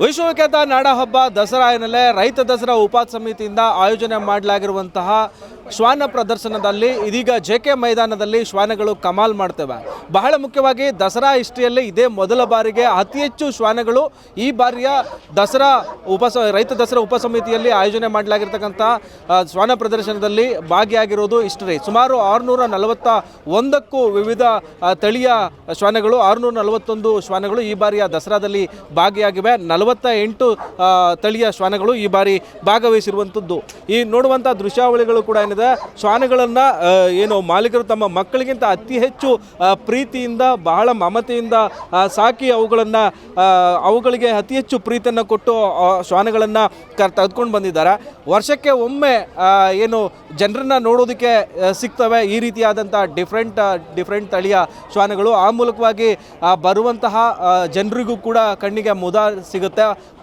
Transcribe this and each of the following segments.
ವಿಶ್ವವಿಖ್ಯಾತ ನಾಡ ಹಬ್ಬ ದಸರಾ ಹಿನ್ನೆಲೆ ರೈತ ದಸರಾ ಉಪಾತ್ ಸಮಿತಿಯಿಂದ ಆಯೋಜನೆ ಮಾಡಲಾಗಿರುವಂತಹ ಶ್ವಾನ ಪ್ರದರ್ಶನದಲ್ಲಿ ಇದೀಗ ಜೆ ಕೆ ಮೈದಾನದಲ್ಲಿ ಶ್ವಾನಗಳು ಕಮಾಲ್ ಮಾಡ್ತೇವೆ. ಬಹಳ ಮುಖ್ಯವಾಗಿ ದಸರಾ ಹಿಸ್ಟ್ರಿಯಲ್ಲಿ ಇದೇ ಮೊದಲ ಬಾರಿಗೆ ಅತಿ ಹೆಚ್ಚು ಶ್ವಾನಗಳು ಈ ಬಾರಿಯ ದಸರಾ ಉಪ ರೈತ ದಸರಾ ಉಪ ಸಮಿತಿಯಲ್ಲಿ ಆಯೋಜನೆ ಮಾಡಲಾಗಿರ್ತಕ್ಕಂಥ ಶ್ವಾನ ಪ್ರದರ್ಶನದಲ್ಲಿ ಭಾಗಿಯಾಗಿರೋದು ಹಿಸ್ಟ್ರಿ. ಸುಮಾರು ಆರುನೂರ ನಲವತ್ತ ಒಂದಕ್ಕೂ ವಿವಿಧ ತಳಿಯ ಶ್ವಾನಗಳು ಆರುನೂರ ನಲವತ್ತೊಂದು ಶ್ವಾನಗಳು ಈ ಬಾರಿಯ ದಸರಾದಲ್ಲಿ ಭಾಗಿಯಾಗಿವೆ. ನಲವತ್ತ ಎಂಟು ತಳಿಯ ಶ್ವಾನಗಳು ಈ ಬಾರಿ ಭಾಗವಹಿಸಿರುವಂಥದ್ದು. ಈ ನೋಡುವಂಥ ದೃಶ್ಯಾವಳಿಗಳು ಕೂಡ ಏನಿದೆ, ಶ್ವಾನಗಳನ್ನು ಏನು ಮಾಲೀಕರು ತಮ್ಮ ಮಕ್ಕಳಿಗಿಂತ ಅತಿ ಹೆಚ್ಚು ಪ್ರೀತಿಯಿಂದ, ಬಹಳ ಮಮತೆಯಿಂದ ಸಾಕಿ ಅವುಗಳನ್ನು ಅವುಗಳಿಗೆ ಅತಿ ಹೆಚ್ಚು ಪ್ರೀತಿಯನ್ನು ಕೊಟ್ಟು ಶ್ವಾನಗಳನ್ನು ಕರ್, ತೆಗೆದುಕೊಂಡು ಬಂದಿದ್ದಾರೆ. ವರ್ಷಕ್ಕೆ ಒಮ್ಮೆ ಏನು ಜನರನ್ನ ನೋಡೋದಕ್ಕೆ ಸಿಗ್ತವೆ. ಈ ರೀತಿಯಾದಂಥ ಡಿಫ್ರೆಂಟ್ ಡಿಫ್ರೆಂಟ್ ತಳಿಯ ಶ್ವಾನಗಳು ಆ ಮೂಲಕವಾಗಿ ಬರುವಂತಹ ಜನರಿಗೂ ಕೂಡ ಕಣ್ಣಿಗೆ ಮುದ ಸಿಗುತ್ತೆ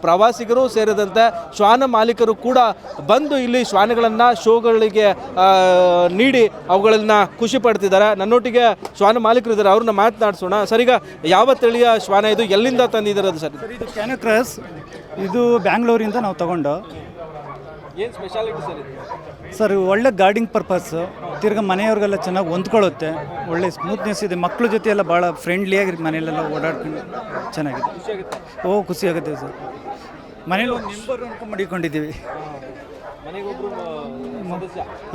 ಪ್ರವಾಸಿಗರು ಸೇರಿದಂತೆ ಶ್ವಾನ ಮಾಲೀಕರು ಕೂಡ ಬಂದು ಇಲ್ಲಿ ಶ್ವಾನಗಳನ್ನು ಶೋಗಳಿಗೆ ನೀಡಿ ಅವುಗಳನ್ನು ಖುಷಿ ಪಡ್ತಿದ್ದಾರೆ. ನನ್ನೊಟ್ಟಿಗೆ ಶ್ವಾನ ಮಾಲೀಕರು ಇದ್ದಾರೆ. ಅವ್ರನ್ನ ಮಾತನಾಡಿಸೋಣ. ಸರ್, ಈಗ ಯಾವ ತಳಿಯ ಶ್ವಾನ ಇದು ಎಲ್ಲಿಂದ ತಂದಿದ್ದಾರೆ ಅದು ಸರ್? ಇದು ಕ್ಯಾನಕ್ರಸ್ ಇದು ಬ್ಯಾಂಗ್ಳೂರಿಂದ ನಾವು ತಗೊಂಡು ಏನು ಸ್ಪೆಷಾಲಿಟಿ ಸರ್ ಇದು? ಸರ್ ಒಳ್ಳೆ ಗಾರ್ಡಿಂಗ್ ಪರ್ಪಸ್ಸು ತಿರ್ಗ ಮನೆಯವ್ರಿಗೆಲ್ಲ ಚೆನ್ನಾಗಿ ಹೊಂದ್ಕೊಳ್ಳುತ್ತೆ. ಒಳ್ಳೆ ಸ್ಮೂತ್ನೆಸ್ ಇದೆ. ಮಕ್ಕಳ ಜೊತೆ ಎಲ್ಲ ಭಾಳ ಫ್ರೆಂಡ್ಲಿಯಾಗಿ ಮನೆಯಲ್ಲೆಲ್ಲ ಓಡಾಡ್ಕೊಂಡು ಚೆನ್ನಾಗಿದೆ. ಓ ಖುಷಿ ಆಗುತ್ತೆ ಸರ್. ಮನೇಲಿ ಒಂದು ಮೆಂಬರ್ ಅನ್ಕೊಂಡು ಮಡಿಕೊಂಡಿದ್ದೀವಿ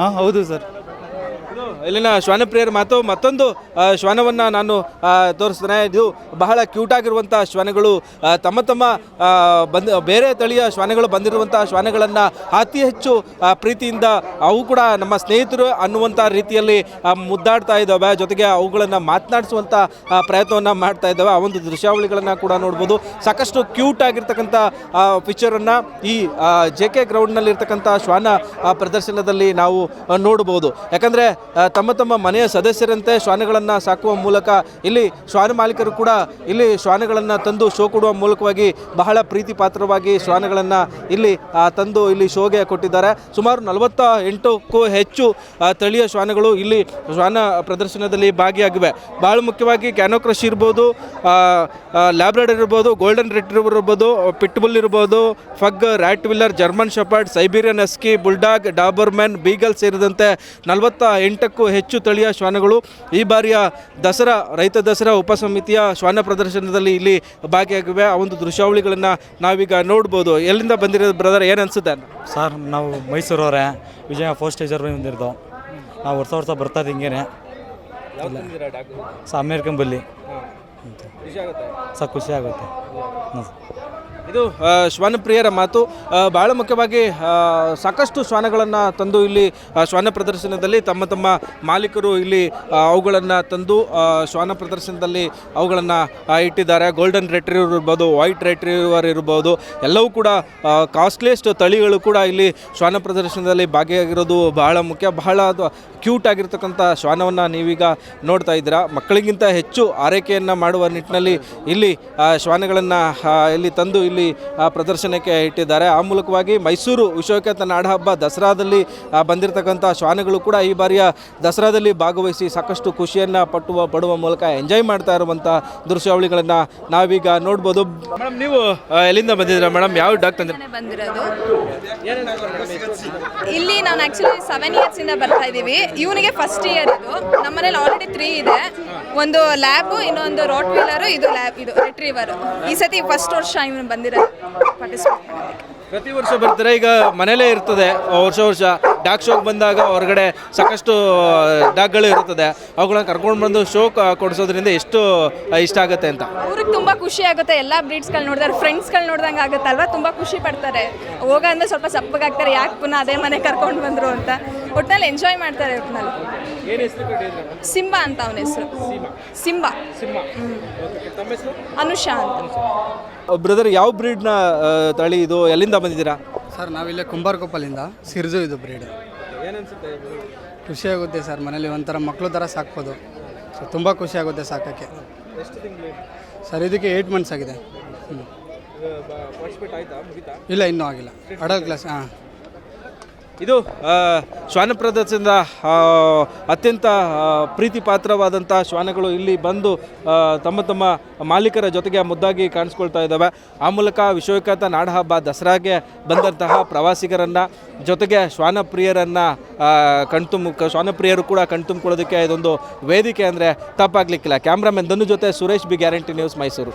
ಹಾಂ ಹೌದು ಸರ್. ಇಲ್ಲಿನ ಶ್ವಾನಪ್ರಿಯರ ಮಾತು ಮತ್ತೊಂದು ಶ್ವಾನವನ್ನು ನಾನು ತೋರಿಸ್ತೇನೆ. ಇದು ಬಹಳ ಕ್ಯೂಟ್ ಆಗಿರುವಂಥ ಶ್ವಾನಗಳು. ತಮ್ಮ ತಮ್ಮ ಬಂದ, ಬೇರೆ ತಳಿಯ ಶ್ವಾನಗಳು ಬಂದಿರುವಂಥ ಶ್ವಾನಗಳನ್ನು ಅತಿ ಹೆಚ್ಚು ಪ್ರೀತಿಯಿಂದ ಅವು ಕೂಡ ನಮ್ಮ ಸ್ನೇಹಿತರು ಅನ್ನುವಂಥ ರೀತಿಯಲ್ಲಿ ಮುದ್ದಾಡ್ತಾ ಇದ್ದಾವೆ. ಜೊತೆಗೆ ಅವುಗಳನ್ನು ಮಾತನಾಡಿಸುವಂಥ ಪ್ರಯತ್ನವನ್ನು ಮಾಡ್ತಾ ಇದ್ದಾವೆ. ಆ ಒಂದು ದೃಶ್ಯಾವಳಿಗಳನ್ನು ಕೂಡ ನೋಡ್ಬೋದು. ಸಾಕಷ್ಟು ಕ್ಯೂಟ್ ಆಗಿರ್ತಕ್ಕಂಥ ಪಿಕ್ಚರನ್ನು ಈ ಜೆ ಕೆ ಗ್ರೌಂಡ್ನಲ್ಲಿರ್ತಕ್ಕಂಥ ಶ್ವಾನ ಪ್ರದರ್ಶನದಲ್ಲಿ ನಾವು ನೋಡ್ಬೋದು. ಯಾಕಂದರೆ ತಮ್ಮ ತಮ್ಮ ಮನೆಯ ಸದಸ್ಯರಂತೆ ಶ್ವಾನಗಳನ್ನು ಸಾಕುವ ಮೂಲಕ ಇಲ್ಲಿ ಶ್ವಾನ ಮಾಲೀಕರು ಕೂಡ ಇಲ್ಲಿ ಶ್ವಾನಗಳನ್ನು ತಂದು ಶೋ ಕೊಡುವ ಮೂಲಕವಾಗಿ ಬಹಳ ಪ್ರೀತಿ ಪಾತ್ರವಾಗಿ ಶ್ವಾನಗಳನ್ನು ಇಲ್ಲಿ ತಂದು ಇಲ್ಲಿ ಶೋಗೆ ಕೊಟ್ಟಿದ್ದಾರೆ. ಸುಮಾರು ನಲವತ್ತ ಎಂಟಕ್ಕೂ ಹೆಚ್ಚು ತಳಿಯ ಶ್ವಾನಗಳು ಇಲ್ಲಿ ಶ್ವಾನ ಪ್ರದರ್ಶನದಲ್ಲಿ ಭಾಗಿಯಾಗಿವೆ. ಬಹಳ ಮುಖ್ಯವಾಗಿ ಕ್ಯಾನೋಕ್ರಶ್ ಇರ್ಬೋದು ಲ್ಯಾಬ್ರಾಡರ್ ಇರ್ಬೋದು, ಗೋಲ್ಡನ್ ರಿಟ್ರೀವರ್ ಇರ್ಬೋದು, ಪಿಟ್ಬುಲ್ ಇರ್ಬೋದು, pug rottweiler German shepherd, Siberian ಎಸ್ಕಿ, bulldog, Doberman, beagle ಸೇರಿದಂತೆ ನಲವತ್ತ ಎಂಟಕ್ಕೂ ಹೆಚ್ಚು ತಳಿಯ ಶ್ವಾನಗಳು. ಈ ಬಾರಿಯ ದಸರಾ ರೈತ ದಸರಾ ಉಪಸಮಿತಿಯ ಶ್ವಾನ ಪ್ರದರ್ಶನದಲ್ಲಿ ಇಲ್ಲಿ ಭಾಗಿಯಾಗಿವೆ. ಆ ಒಂದು ದೃಶ್ಯಾವಳಿಗಳನ್ನು ನಾವೀಗ ನೋಡ್ಬೋದು. ಎಲ್ಲಿಂದ ಬಂದಿರೋದು ಬ್ರದರ್ ಏನು ಅನಿಸುತ್ತೆ? ಸರ್ ನಾವು ಮೈಸೂರವರೇ. ವಿಜಯ ಫೋಸ್ಟ್ ಸ್ಟೇಜರ್ ಬಂದಿರೋದು. ನಾವು ವರ್ಷ ವರ್ಷ ಬರ್ತಾ ಹಿಂಗೇನೆ. ಸಾ ಅಮೇರಿಕನ್ ಬಲ್ಲಿ. ಸರ್ ಖುಷಿ ಆಗುತ್ತೆ. ಸರ್. ಇದು ಶ್ವಾನಪ್ರಿಯರ ಮಾತು. ಬಹಳ ಮುಖ್ಯವಾಗಿ ಸಾಕಷ್ಟು ಶ್ವಾನಗಳನ್ನು ತಂದು ಇಲ್ಲಿ ಶ್ವಾನ ಪ್ರದರ್ಶನದಲ್ಲಿ ತಮ್ಮ ತಮ್ಮ ಮಾಲೀಕರು ಇಲ್ಲಿ ಅವುಗಳನ್ನು ತಂದು ಶ್ವಾನ ಪ್ರದರ್ಶನದಲ್ಲಿ ಅವುಗಳನ್ನು ಇಟ್ಟಿದ್ದಾರೆ. ಗೋಲ್ಡನ್ ರೆಟ್ರೀವರ್ ಇರ್ಬೋದು ವೈಟ್ ರೆಟ್ರಿವರ್ ಇರ್ಬೋದು, ಎಲ್ಲವೂ ಕೂಡ ಕಾಸ್ಟ್ಲಿಯೆಸ್ಟ್ ತಳಿಗಳು ಕೂಡ ಇಲ್ಲಿ ಶ್ವಾನ ಪ್ರದರ್ಶನದಲ್ಲಿ ಭಾಗಿಯಾಗಿರೋದು ಬಹಳ ಮುಖ್ಯ. ಬಹಳ ಕ್ಯೂಟ್ ಆಗಿರ್ತಕ್ಕಂಥ ಶ್ವಾನವನ್ನು ನೀವೀಗ ನೋಡ್ತಾ ಇದ್ದೀರಾ. ಮಕ್ಕಳಿಗಿಂತ ಹೆಚ್ಚು ಆರೈಕೆಯನ್ನು ಮಾಡುವ ನಿಟ್ಟಿನಲ್ಲಿ ಇಲ್ಲಿ ಶ್ವಾನಗಳನ್ನು ಇಲ್ಲಿ ತಂದು ಇಲ್ಲಿ ಪ್ರದರ್ಶನಕ್ಕೆ ಇಟ್ಟಿದ್ದಾರೆ. ಆ ಮೂಲಕವಾಗಿ ಮೈಸೂರು ವಿಶ್ವವಿಖ್ಯಾತ ನಾಡಹಬ್ಬ ದಸರಾದಲ್ಲಿ ಆ, ಬಂದಿರತಕ್ಕಂಥ ಶ್ವಾನಗಳು ಕೂಡ ಈ ಬಾರಿಯ ದಸರಾದಲ್ಲಿ ಭಾಗವಹಿಸಿ ಸಾಕಷ್ಟು ಖುಷಿಯನ್ನು ಪಟ್ಟುವ ಪಡುವ ಮೂಲಕ ಎಂಜಾಯ್ ಮಾಡ್ತಾ ಇರುವಂಥ ದೃಶ್ಯಾವಳಿಗಳನ್ನು ನಾವೀಗ ನೋಡ್ಬೋದು. ಮೇಡಮ್ ನೀವು ಎಲ್ಲಿಂದ ಬಂದಿದ್ದೀರಾ ಮೇಡಮ್? ಯಾವ ಡಾಕ್ಟರ್ ಬಂದಿರೋದು. ಇಲ್ಲಿ ನಾನು ಆಕ್ಚುಲಿ ಸೆವೆನ್ ಇಯರ್ಸ್ ಇಂದ ಬರ್ತಾ ಇದ್ದೀವಿ. ಇವನಿಗೆ ಫಸ್ಟ್ ಇಯರ್ ಇದು. ನಮ್ಮನೇಲಿ ಆಲ್ರೆಡಿ ತ್ರೀ ಇದೆ. ಒಂದು ಲ್ಯಾಬು ಇನ್ನೊಂದು ರೋಟ್ ವೀಲರು ಇದು ಲ್ಯಾಬ್ ಇದು ರಿಟ್ರೀವರ್ ಈ ಸತಿ ಫಸ್ಟ್ ವರ್ಷ ಇವನು ಬಂದಿರೋದು ಪಾರ್ಟಿಸಿಪೇಟ್ ಮಾಡೋದಕ್ಕೆ ಪ್ರತಿ ವರ್ಷ ಬರ್ತಾರೆ ಈಗ ಮನೇಲೇ ಇರ್ತದೆ ವರ್ಷ ವರ್ಷ. ಡಾಗ್ ಶೋಗೆ ಬಂದಾಗ ಹೊರಗಡೆ ಸಾಕಷ್ಟು ಡಾಗ್ಗಳು ಇರ್ತದೆ ಅವುಗಳನ್ನ ಕರ್ಕೊಂಡು ಬಂದು ಶೋ ಕೊಡಿಸೋದ್ರಿಂದ ಎಷ್ಟು ಇಷ್ಟ ಆಗುತ್ತೆ ಅಂತ. ಅವ್ರಿಗೆ ತುಂಬ ಖುಷಿ ಆಗುತ್ತೆ ಎಲ್ಲ ಬ್ರೀಡ್ಸ್ಗಳು ನೋಡಿದ್ರೆ ಫ್ರೆಂಡ್ಸ್ಗಳು ನೋಡ್ದಂಗೆ ಆಗುತ್ತಲ್ವ? ತುಂಬ ಖುಷಿ ಪಡ್ತಾರೆ. ಹೋಗ ಅಂದ್ರೆ ಸ್ವಲ್ಪ ಸಪ್ಪಗಾಗ್ತಾರೆ ಯಾಕೆ ಪುನಃ ಅದೇ ಮನೆ ಕರ್ಕೊಂಡು ಬಂದರು ಅಂತ. ಒಟ್ಟಿನಲ್ಲಿ ಎಂಜಾಯ್ ಮಾಡ್ತಾರೆ ಒಟ್ನಲ್ಲಿ. ಏನು ಹೆಸರು ಸಿಂಬಾ ಅಂತ ಅವನ ಹೆಸರು. ಸಿಂಬಾ. ಅನುಷಾ ಅಂತ. ಬ್ರದರ್ ಯಾವ ಬ್ರೀಡ್ನ ತಳಿ ಇದು ಎಲ್ಲಿಂದ ಬಂದಿದ್ದೀರಾ? ಸರ್ ನಾವಿಲ್ಲೇ ಕುಂಬಾರಕೊಪ್ಪಲಿಂದ. ಸಿರ್ಜು ಇದು ಬ್ರೀಡ್ ಏನನ್ಸುತ್ತೆ ಖುಷಿ ಆಗುತ್ತೆ ಸರ್ ಮನೇಲಿ ಒಂಥರ ಮಕ್ಕಳು ಥರ ಸಾಕ್ಬೋದು. ಸೊ ತುಂಬ ಖುಷಿ ಆಗುತ್ತೆ ಸಾಕೋಕ್ಕೆ. ಸರ್ ಇದಕ್ಕೆ ಏಯ್ಟ್ ಮಂತ್ಸ್ ಆಗಿದೆ. ಹ್ಞೂ ಪಾರ್ಟಿಸಿಪೇಟ್ ಆಯ್ತಾ? ಮುಗಿತಾ? ಇಲ್ಲ ಇನ್ನೂ ಆಗಿಲ್ಲ. ಅಡಲ್ ಕ್ಲಾಸ್ ಹಾಂ. ಇದು ಶ್ವಾನಪ್ರದರ್ಶನದ ಶ್ವಾನ ಪ್ರದರ್ಶನದ ಅತ್ಯಂತ ಪ್ರೀತಿಪಾತ್ರವಾದಂಥ ಪ್ರೀತಿ ಪಾತ್ರವಾದಂಥ ಶ್ವಾನಗಳು ಇಲ್ಲಿ ಬಂದು ತಮ್ಮ ತಮ್ಮ ಮಾಲೀಕರ ಜೊತೆಗೆ ಮುದ್ದಾಗಿ ಕಾಣಿಸ್ಕೊಳ್ತಾ ಇದ್ದಾವೆ. ಆ ಮೂಲಕ ವಿಶ್ವವಿಖ್ಯಾತ ನಾಡಹಬ್ಬ ದಸರಾಗೆ ಬಂದಂತಹ ಪ್ರವಾಸಿಗರನ್ನು, ಜೊತೆಗೆ ಶ್ವಾನಪ್ರಿಯರನ್ನು ಕಣ್ತುಂಬ ಶ್ವಾನ ಪ್ರಿಯರು ಕೂಡ ಕಣ್ತುಂಬಿಕೊಳ್ಳೋದಕ್ಕೆ ಇದೊಂದು ವೇದಿಕೆ ಅಂದರೆ ತಪ್ಪಾಗಲಿಕ್ಕಿಲ್ಲ. ಕ್ಯಾಮ್ರಾಮನ್ ದನ್ನು ಜೊತೆ Suresh B guarantee news Mysuru.